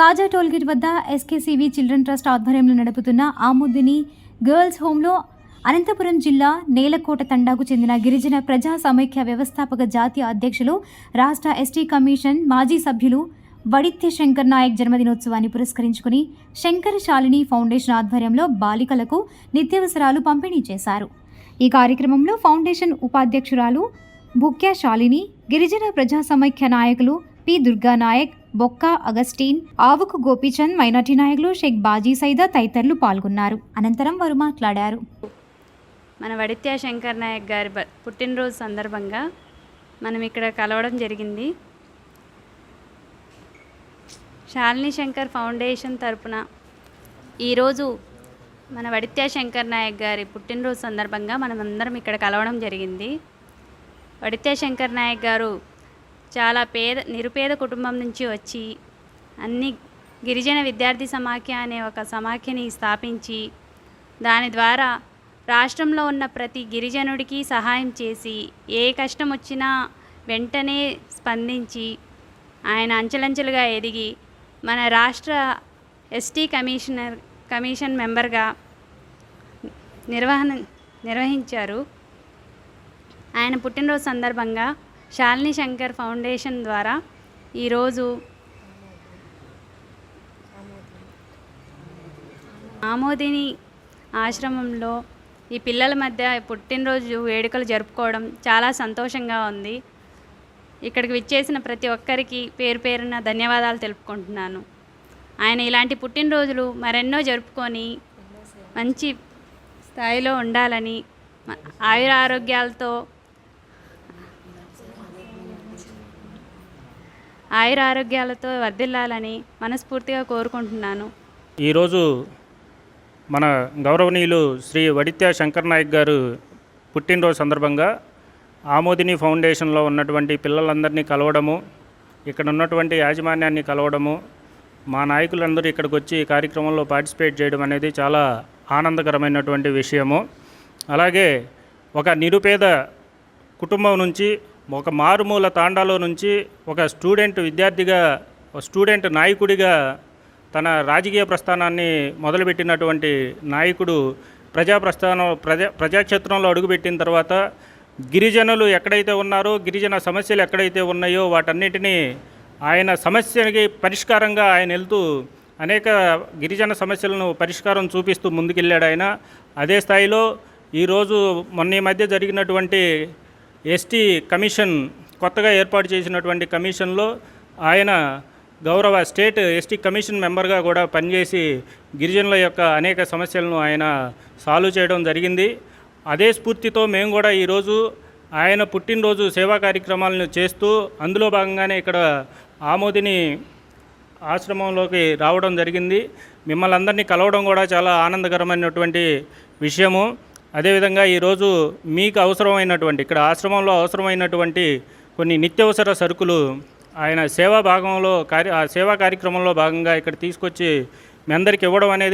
కాజా tollgate వద్ద ఎస్కేసీవి children trust ఆధ్వర్యంలో నడుపుతున్న ఆముద్దిని గర్ల్స్ హోంలో అనంతపురం జిల్లా నేలకోట తండాకు చెందిన గిరిజన ప్రజా సమైక్య వ్యవస్థాపక జాతీయ అధ్యక్షులు రాష్ట్ర ఎస్టీ కమిషన్ మాజీ సభ్యులు వడిత్య శంకర్ నాయక్ జన్మదినోత్సవాన్ని పురస్కరించుకుని శంకర శాలిని ఫౌండేషన్ ఆధ్వర్యంలో బాలికలకు నిత్యావసరాలు పంపిణీ చేశారు. ఈ కార్యక్రమంలో ఫౌండేషన్ ఉపాధ్యక్షురాలు భుక్య శాలిని గిరిజన ప్రజా సమైక్య నాయకులు పి దుర్గానాయక్ బొక్కా బొక్క అగస్టీన్ ఆవుకు గోపీచంద్ మైనార్టీ నాయకులు షేక్ బాజీ సైదా తదితరులు పాల్గొన్నారు. అనంతరం వారు మాట్లాడారు. మన వడిత్యా శంకర్ నాయక్ గారి పుట్టినరోజు సందర్భంగా మనం ఇక్కడ కలవడం జరిగింది. శాలిని శంకర్ ఫౌండేషన్ తరపున ఈరోజు మన వడిత్యా శంకర్ నాయక్ గారి పుట్టినరోజు సందర్భంగా మనం అందరం ఇక్కడ కలవడం జరిగింది. వడిత్యా శంకర్ నాయక్ గారు చాలా పేద నిరుపేద కుటుంబం నుంచి వచ్చి అన్ని గిరిజన విద్యార్థి సమాఖ్య అనే ఒక సమాఖ్యని స్థాపించి దాని ద్వారా రాష్ట్రంలో ఉన్న ప్రతి గిరిజనుడికి సహాయం చేసి ఏ కష్టం వచ్చినా వెంటనే స్పందించి ఆయన అంచెలంచెలుగా ఎదిగి మన రాష్ట్ర ఎస్టీ కమిషనర్ కమిషన్ మెంబర్గా నిర్వహణ నిర్వహించారు. ఆయన పుట్టినరోజు సందర్భంగా శాలిని శంకర్ ఫౌండేషన్ ద్వారా ఈరోజు ఆమోదిని ఆశ్రమంలో ఈ పిల్లల మధ్య పుట్టినరోజు వేడుకలు జరుపుకోవడం చాలా సంతోషంగా ఉంది. ఇక్కడికి విచ్చేసిన ప్రతి ఒక్కరికి పేరు పేరున ధన్యవాదాలు తెలుపుకుంటున్నాను. ఆయన ఇలాంటి పుట్టినరోజులు మరెన్నో జరుపుకొని మంచి స్థాయిలో ఉండాలని ఆయుర ఆరోగ్యాలతో ఆయుర ఆరోగ్యాలతో వర్ధిల్లాలని మనస్ఫూర్తిగా కోరుకుంటున్నాను. ఈరోజు మన గౌరవనీయులు శ్రీ వడిత్య శంకర్ నాయక్ గారు పుట్టినరోజు సందర్భంగా ఆమోదిని ఫౌండేషన్లో ఉన్నటువంటి పిల్లలందరినీ కలవడము ఇక్కడ ఉన్నటువంటి యాజమాన్యాన్ని కలవడము మా నాయకులందరూ ఇక్కడికి వచ్చి ఈ కార్యక్రమంలో పార్టిసిపేట్ చేయడం అనేది చాలా ఆనందకరమైనటువంటి విషయము. అలాగే ఒక నిరుపేద కుటుంబం నుంచి ఒక మారుమూల తాండాలో నుంచి ఒక స్టూడెంట్ విద్యార్థిగా స్టూడెంట్ నాయకుడిగా తన రాజకీయ ప్రస్థానాన్ని మొదలుపెట్టినటువంటి నాయకుడు ప్రజా ప్రస్థానం ప్రజా ప్రజాక్షేత్రంలో అడుగుపెట్టిన తర్వాత గిరిజనులు ఎక్కడైతే ఉన్నారో గిరిజన సమస్యలు ఎక్కడైతే ఉన్నాయో వాటన్నిటినీ ఆయన సమస్యకి పరిష్కారంగా ఆయన వెళ్తూ అనేక గిరిజన సమస్యలను పరిష్కారం చూపిస్తూ ముందుకెళ్ళాడు ఆయన. అదే స్థాయిలో ఈరోజు మొన్న ఈ మధ్య జరిగినటువంటి ఎస్టీ కమిషన్ కొత్తగా ఏర్పాటు చేసినటువంటి కమిషన్లో ఆయన గౌరవ స్టేట్ ఎస్టీ కమిషన్ మెంబర్గా కూడా పనిచేసి గిరిజనుల యొక్క అనేక సమస్యలను ఆయన సాల్వ్ చేయడం జరిగింది. అదే స్ఫూర్తితో మేము కూడా ఈరోజు ఆయన పుట్టినరోజు సేవా కార్యక్రమాలను చేస్తూ అందులో భాగంగానే ఇక్కడ ఆమోదిని ఆశ్రమంలోకి రావడం జరిగింది. మిమ్మల్ని అందరినీ కలవడం కూడా చాలా ఆనందకరమైనటువంటి విషయము. అదేవిధంగా ఈరోజు మీకు అవసరమైనటువంటి ఇక్కడ ఆశ్రమంలో అవసరమైనటువంటి కొన్ని నిత్యావసర సరుకులు ఆయన సేవా భాగంలో కార్య ఆ సేవా కార్యక్రమంలో భాగంగా ఇక్కడ తీసుకొచ్చి మీ అందరికి ఇవ్వడం అనేది